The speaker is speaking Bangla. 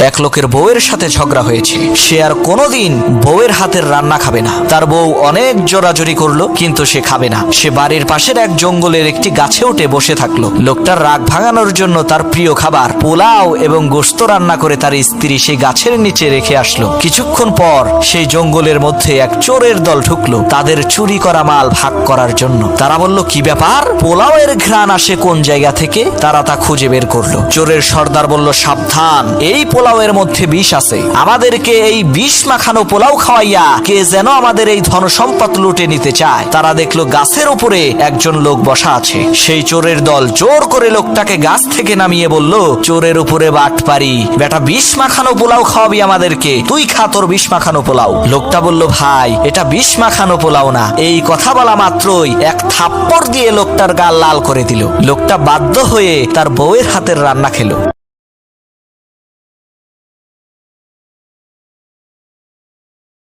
এক লোকের বউয়ের সাথে ঝগড়া হয়েছে। সে আর কোনোদিন বউয়ের হাতের রান্না খাবে না। তার বউ অনেক জোরাজোরি করল, কিন্তু সে খাবে না। সে বাড়ির পাশের এক জঙ্গলের একটি গাছে উঠে বসে থাকল। লোকটার রাগ ভাঙানোর জন্য তার প্রিয় খাবার পোলাও এবং গোস্ত রান্না করে তার স্ত্রী সেই গাছের নিচে রেখে আসলো। কিছুক্ষণ পর সেই জঙ্গলের মধ্যে এক চোরের দল ঢুকলো তাদের চুরি করা মাল ভাগ করার জন্য। তারা বলল, কি ব্যাপার? পোলাওয়ের ঘ্রাণ আসে কোন জায়গা থেকে? তারা তা খুঁজে বের করল। চোরের সর্দার বলল, সাবধান। এই পোলাওয়ের মধ্যে বিষ আছে। আমাদেরকে এই বিষ মাখানো পোলাও খাওয়াইয়া কে যেন আমাদের এই ধন সম্পদ লুটে নিতে চায়, তারা দেখল গাছের উপরে একজন লোক বসা আছে। সেই চোরের দল জোর করে লোকটাকে গাছ থেকে নামিয়ে বলল, চোরের উপরে বাট পারি। বেটা, বিষ মাখানো পোলাও খাওয়াবি আমাদেরকে। তুই খা তোর বিষ মাখানো পোলাও। লোকটা বলল, ভাই, এটা বিষ মাখানো পোলাও না। এই কথা বলা মাত্রই এক থাপ্পড় দিয়ে লোকটার গাল লাল করে দিল। লোকটা বাধ্য হয়ে তার বউয়ের হাতের রান্না খেলো।